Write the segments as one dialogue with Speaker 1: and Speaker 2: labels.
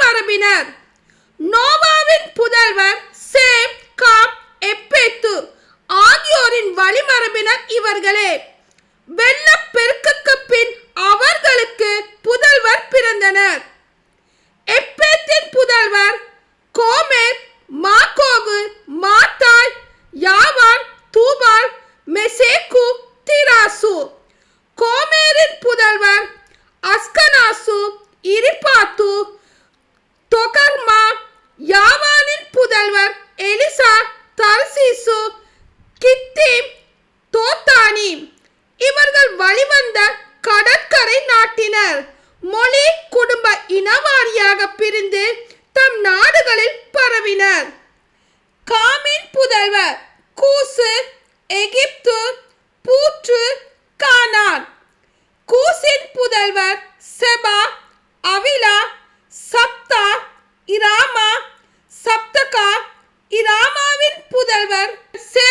Speaker 1: மரபினர் நோவாவின் புதல்வர் same com எப்பேத்து ஆகியோரின் வழிமரபினர் இவர்களே. சேர்ந்த கடற்கரை நாட்டினர். மொழி குடும்ப இனவாரியாக பிரிந்து தம் நாடுகளில் பரவினர். காமின் புதல்வர் கூசு எகிப்து பூற்று கானான். கூசின் புதல்வர் செபா அவிலா சப்தா இராமா சப்தகா இராமாவின் புதல்வர் சே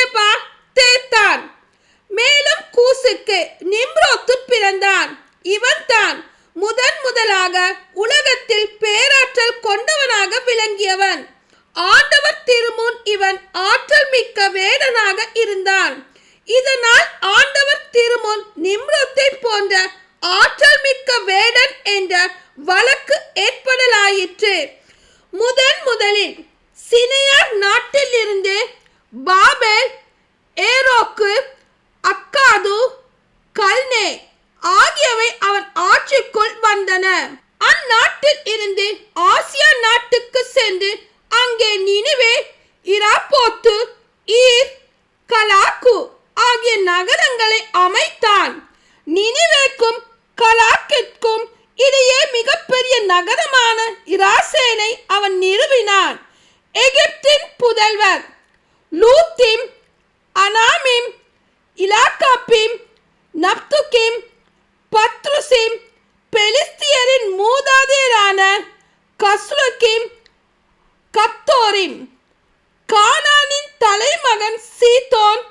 Speaker 1: நிம்ரோத்து இவன்தான் முதன் முதலாக உலகத்தில் பேராற்றல் கொண்டவனாக விளங்கியவன். ஆண்டவர் திருமுன் இவன் ஆற்றல் மிக்க வேடனாக இருந்தான். இதனால் ஆண்டவர் திருமுன் நிம்ரத்தை போன்ற ஆற்றல் மிக்க வேடன் என்ற வழக்கு ஏற்படலாயிற்று. முதன் முதலில் சினையார் நாட்டிலிருந்து பாபேல் ஏரோக்கு ஆகியவை அவன் ஆட்சிக்குள் வந்தன. அந்நாட்டில் இருந்து ஆசியா நாட்டுக்கு சென்று அங்கே நினிவே இராப்போத்து ஈர் கலாக்கு ஆகிய நகரங்களை அமைத்தான். நினிவேக்கும் கலாக்கிற்கும் இடையே மிகப்பெரிய நகரமான இராசேனை அவன் நிறுவினான். எகிப்தின் புதல்வர் லூத்திம் அனாமிம் இலாக்காப்பிம் நப்துகிம் தலைமகன் சீதோன்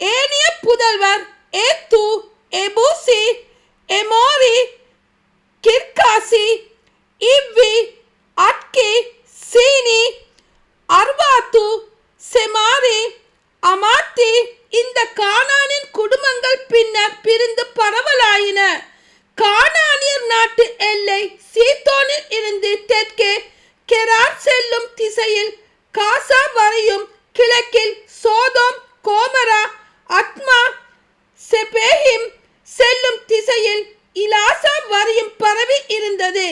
Speaker 1: ஏனிய புதல்வர் ஏத்து எபூசி எமோரி கிர்காசி இவ்வி அட்கி சீனி அர்வாத்து செமாரி அமாத்தி இந்த கானானின் குடும்பங்கள் பின்னர் பிரிந்து பரவலாயின. கானானியர் நாட்டு எல்லை சீத்தோனில் இருந்து தெற்கே கெரார் செல்லும் திசையில் காசா வரையும் கிழக்கில் சோதோம் கோமரா அத்மா செபேஹிம் செல்லும் திசையில் இலாசா வரையும் பரவி இருந்தது.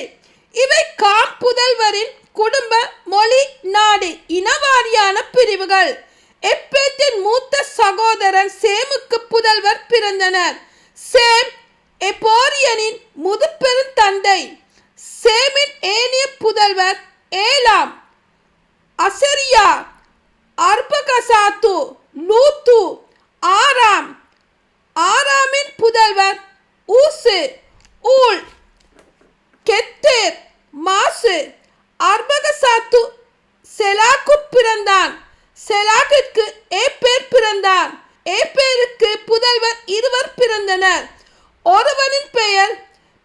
Speaker 1: இவை காம் புதல்வரின் குடும்ப மொழி நாடு இனவாரியான பிரிவுகள். எப்பேத்தின் மூத்த சகோதரன் சேமுக்கு புதல்வர் பிறந்தனர். சேம் எப்போரியனின் முதுப்பெரும் தந்தை. சேமின் ஏனிய புதல்வர் ஏலாம் அசரியா அர்பகசாத்து லூத்து ஆராம் ஆராமின் புதல்வர் ஊசு ஊல் கெத்தேர் மாசு அர்பகசாத்து செலாக்கு பிறந்தான். செலாக்கிற்கு ஏப்பேர் பிறந்தான். ஏப்பேருக்கு புதல்வர் இருவர் பிறந்தனர். ஒருவனின் பெயர்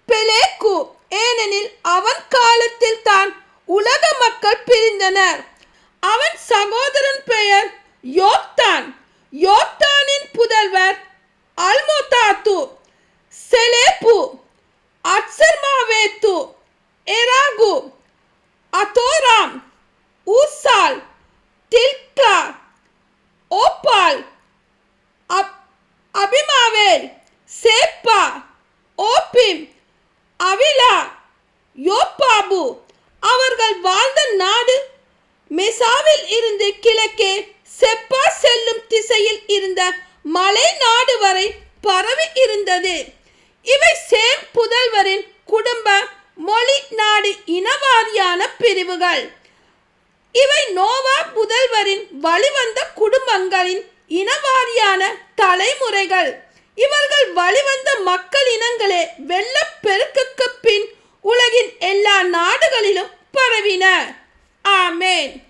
Speaker 1: பெலேக்கு. ஏனெனில் அவன் காலத்தில் தான் உலக மக்கள் பிரிந்தனர். அவன் சகோதரன் பெயர் யோக்தான். யோக்தானின் புதல்வர் அவிலா யோப்பாபு அவர்கள் வாழ்ந்த நாடு மெசாவில் இருந்து கிழக்கே செப்பா செல்லும் திசையில் இருந்த மலை நாடு வரை பரவி இருந்தது. இவை சேம் புதல்வரின் குடும்ப மொழி நாடு இனவாரியான பிரிவுகள். இவை நோவா புதல்வரின் வழிவந்த குடும்பங்களின் இனவாரியான தலைமுறைகள். இவர்கள் வழிவந்த மக்கள் வசனங்களே வெள்ளப்பெருக்குக்கு பின் உலகின் எல்லா நாடுகளிலும் பரவின. ஆமேன்.